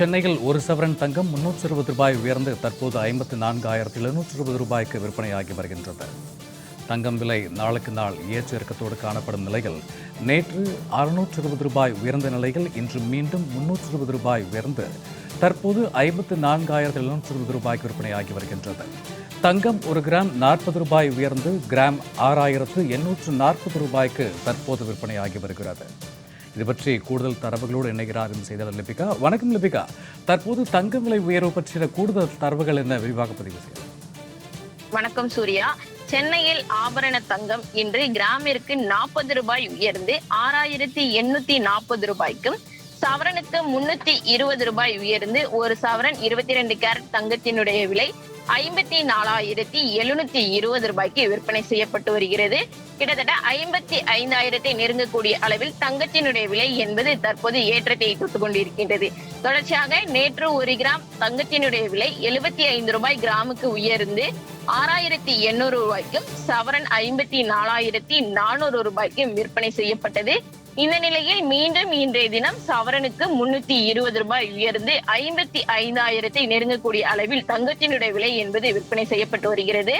சென்னையில் ஒரு சவரன் தங்கம் முன்னூற்றி இருபது ரூபாய் உயர்ந்து தற்போது ஐம்பத்தி நான்காயிரத்தி எழுநூற்றி இருபது ரூபாய்க்கு விற்பனையாகி வருகின்றது. தங்கம் விலை நாளுக்கு நாள் ஏற்ற இறக்கத்தோடு காணப்படும் நிலையில் நேற்று அறுநூற்று இருபது ரூபாய் உயர்ந்த நிலையில் இன்று மீண்டும் முன்னூற்று இருபது ரூபாய் உயர்ந்து தற்போது ஐம்பத்து நான்காயிரத்தி எழுநூற்றி இருபது ரூபாய்க்கு விற்பனையாகி வருகின்றது. தங்கம் ஒரு கிராம் நாற்பது ரூபாய் உயர்ந்து கிராம் ஆறாயிரத்து எண்ணூற்று நாற்பது ரூபாய்க்கு தற்போது விற்பனையாகி வருகிறது. இது பற்றி கூடுதல் தரவுகளோடு இணைகிறார் இந்த செய்தியாளர் லிபிகா. வணக்கம் லிபிகா. தற்போது தங்கம் விலை உயர்வு பற்றிய கூடுதல் தரவுகள் என்ன? விரிவாக பதிவு செய்யும் வணக்கம் சூர்யா. சென்னையில் ஆபரண தங்கம் இன்று கிராமிற்கு நாற்பது ரூபாய் உயர்ந்து ஆறாயிரத்தி எண்ணூத்தி நாற்பது ரூபாய்க்கும் சவரனுக்கு முன்னூத்தி இருபது ரூபாய் உயர்ந்து ஒரு சவரன் இருபத்தி ரெண்டு கேரட் தங்கத்தினுடைய விலை ஐம்பத்தி நாலாயிரத்தி எழுநூத்தி இருபது ரூபாய்க்கு விற்பனை செய்யப்பட்டு வருகிறது. கிட்டத்தட்ட ஐம்பத்தி ஐந்தாயிரத்தை நெருங்கக்கூடிய அளவில் தங்கத்தினுடைய விலை என்பது தற்போது ஏற்றத்தை தொட்டுக் கொண்டிருக்கின்றது தொடர்ச்சியாக நேற்று ஒரு கிராம் தங்கத்தினுடைய விலை எழுபத்தி ஐந்து ரூபாய் கிராமுக்கு உயர்ந்து ஆறாயிரத்தி எண்ணூறு ரூபாய்க்கும் சவரன் ஐம்பத்தி நாலாயிரத்தி நானூறு ரூபாய்க்கும் விற்பனை செய்யப்பட்டது. இந்த நிலையில் மீண்டும் இன்றைய தினம் சவரனுக்கு முன்னூத்தி இருபது ரூபாய் உயர்ந்து ஐம்பத்தி ஐந்தாயிரத்தை நெருங்கக்கூடிய அளவில் தங்கத்தினுடைய விலை என்பது விற்பனை செய்யப்பட்டு வருகிறது.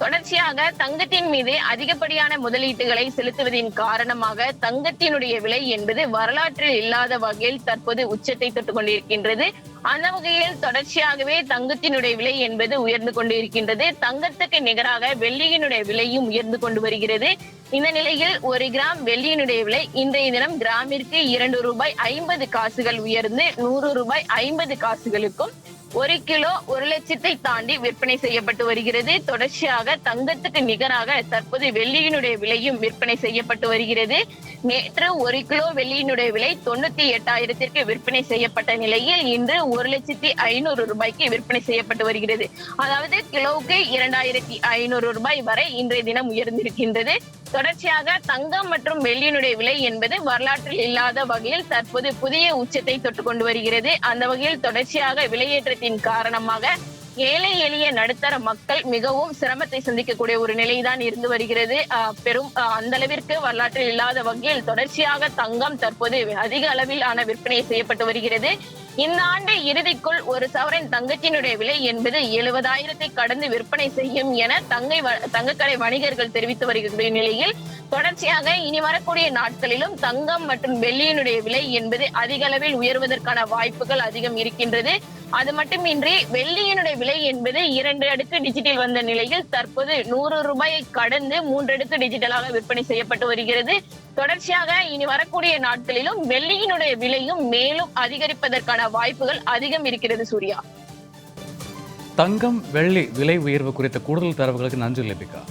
தொடர்ச்சியாக தங்கத்தின் மீது அதிகப்படியான முதலீட்டுகளை செலுத்துவதின் காரணமாக தங்கத்தினுடைய விலை என்பது வரலாற்றில் இல்லாத வகையில் தற்போது உச்சத்தை தொட்டுக் கொண்டிருக்கின்றது. அந்த வகையில் தொடர்ச்சியாகவே தங்கத்தினுடைய விலை என்பது உயர்ந்து கொண்டிருக்கின்றது. தங்கத்துக்கு நிகராக வெள்ளியினுடைய விலையும் உயர்ந்து கொண்டு வருகிறது. இந்த நிலையில் ஒரு கிராம் வெள்ளியினுடைய விலை இன்றைய தினம் கிராமிற்கு இரண்டு ரூபாய் ஐம்பது காசுகள் உயர்ந்து நூறு ரூபாய் ஐம்பது காசுகளுக்கும் ஒரு கிலோ ஒரு லட்சத்தை தாண்டி விற்பனை செய்யப்பட்டு வருகிறது. தொடர்ச்சியாக தங்கத்துக்கு நிகராக தற்போது வெள்ளியினுடைய விலையும் விற்பனை செய்யப்பட்டு வருகிறது. நேற்று ஒரு கிலோ வெள்ளியினுடைய விலை தொண்ணூத்தி எட்டாயிரத்திற்கு விற்பனை செய்யப்பட்ட நிலையில் இன்று ஒரு லட்சத்தி ஐநூறு ரூபாய்க்கு விற்பனை செய்யப்பட்டு வருகிறது. அதாவது கிலோவுக்கு இரண்டாயிரத்தி ஐநூறு ரூபாய் வரை இன்றைய தினம் உயர்ந்திருக்கின்றது. தொடர்ச்சியாக தங்கம் மற்றும் வெள்ளியினுடைய விலை என்பது வரலாற்றில் இல்லாத வகையில் தற்போது புதிய உச்சத்தை தொட்டு கொண்டு வருகிறது. அந்த வகையில் தொடர்ச்சியாக விலையேற்றத்தின் காரணமாக ஏழை எளிய நடுத்தர மக்கள் மிகவும் சிரமத்தை சந்திக்கக்கூடிய ஒரு நிலைதான் இருந்து வருகிறது. பெரும் அந்த அளவிற்கு வரலாற்றில் இல்லாத வகையில் தொடர்ச்சியாக தங்கம் தற்போது அதிக அளவிலான விற்பனை செய்யப்பட்டு வருகிறது. இந்த ஆண்டு இறுதிக்குள் ஒரு சவரன் தங்கத்தினுடைய விலை என்பது எழுபதாயிரத்தை கடந்து விற்பனை செய்யும் என தங்கை வ- தங்கக்கடை வணிகர்கள் தெரிவித்து வருகிற நிலையில் தொடர்ச்சியாக இனி வரக்கூடிய நாட்களிலும் தங்கம் மற்றும் வெள்ளியினுடைய விலை என்பது அதிக அளவில் உயர்வதற்கான வாய்ப்புகள் அதிகம் இருக்கின்றது. அது மட்டுமின்றி வெள்ளியினுடைய விலை என்பது இரண்டு அடுக்கு டிஜிட்டல் வந்த நிலையில் தற்போது நூறு ரூபாயை கடந்து மூன்று அடுக்கு டிஜிட்டலாக விற்பனை செய்யப்பட்டு வருகிறது. தொடர்ச்சியாக இனி வரக்கூடிய நாட்களிலும் வெள்ளியினுடைய விலையும் மேலும் அதிகரிப்பதற்கான வாய்ப்புகள் அதிகம் இருக்கிறது சூர்யா. தங்கம் வெள்ளி விலை உயர்வு குறித்த கூடுதல் தரவுகளுக்கு நன்றி லிபிகா.